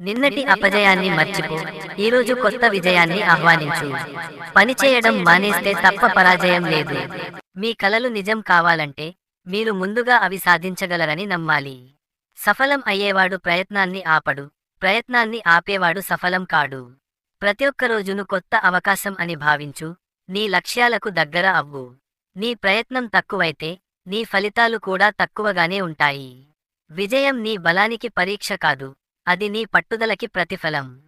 నిన్నటి అపజయాన్ని మర్చిపో. ఈరోజు కొత్త విజయాన్ని ఆహ్వానించు. పనిచేయడం మానేస్తే తప్ప పరాజయం లేదు. మీ కలలు నిజం కావాలంటే మీరు ముందుగా అవి సాధించగలరని నమ్మాలి. సఫలం అయ్యేవాడు ప్రయత్నాన్ని ఆపడు. ప్రయత్నాన్ని ఆపేవాడు సఫలం కాడు. ప్రతి ఒక్క రోజును కొత్త అవకాశం అని భావించు. నీ లక్ష్యాలకు దగ్గర అవ్వు. నీ ప్రయత్నం తక్కువైతే నీ ఫలితాలు కూడా తక్కువగానే ఉంటాయి. విజయం నీ బలానికి పరీక్ష కాదు. అది నీ పట్టుదలకి ప్రతిఫలం.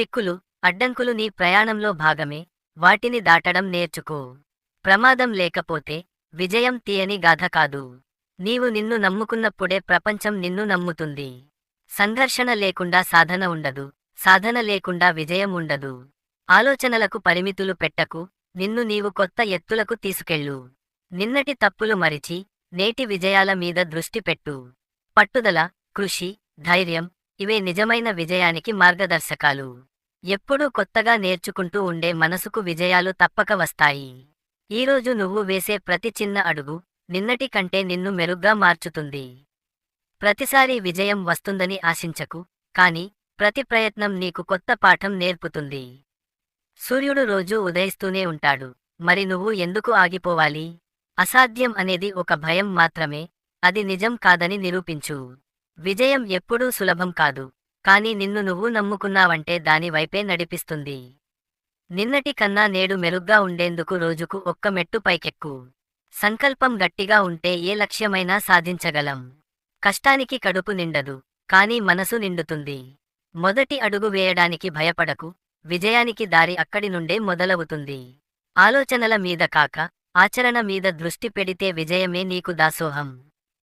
చిక్కులు అడ్డంకులు నీ ప్రయాణంలో భాగమే. వాటిని దాటడం నేర్చుకో. ప్రమాదం లేకపోతే విజయం తీయని గాథ కాదు. నీవు నిన్ను నమ్ముకున్నప్పుడే ప్రపంచం నిన్ను నమ్ముతుంది. సంఘర్షణ లేకుండా సాధన ఉండదు. సాధన లేకుండా విజయం ఉండదు. ఆలోచనలకు పరిమితులు పెట్టకు. నిన్ను నీవు కొత్త ఎత్తులకు తీసుకెళ్ళు. నిన్నటి తప్పులు మరిచి నేటి విజయాల మీద దృష్టి పెట్టు. పట్టుదల కృషి ధైర్యం ఇవే నిజమైన విజయానికి మార్గదర్శకాలు. ఎప్పుడూ కొత్తగా నేర్చుకుంటూ ఉండే మనసుకు విజయాలు తప్పక వస్తాయి. ఈరోజు నువ్వు వేసే ప్రతి చిన్న అడుగు నిన్నటి కంటే నిన్ను మెరుగ్గా మార్చుతుంది. ప్రతిసారి విజయం వస్తుందని ఆశించకు కాని ప్రతి ప్రయత్నం నీకు కొత్త పాఠం నేర్పుతుంది. సూర్యుడు రోజూ ఉదయిస్తూనే ఉంటాడు. మరి నువ్వు ఎందుకు ఆగిపోవాలి? అసాధ్యం అనేది ఒక భయం మాత్రమే అది నిజం కాదని నిరూపించు. విజయం ఎప్పుడూ సులభం కాదు. కాని నిన్ను నువ్వు నమ్ముకున్నావంటే దాని వైపే నడిపిస్తుంది. నిన్నటి కన్నా నేడు మెరుగ్గా ఉండేందుకు రోజుకు ఒక్క మెట్టు పైకెక్కు. సంకల్పం గట్టిగా ఉంటే ఏ లక్ష్యమైనా సాధించగలం. కష్టానికి కడుపు నిండదు కాని మనసు నిండుతుంది. మొదటి అడుగు వేయడానికి భయపడకు విజయానికి దారి అక్కడి నుండే మొదలవుతుంది. ఆలోచనల మీద కాక ఆచరణ మీద దృష్టి పెడితే విజయమే నీకు దాసోహం.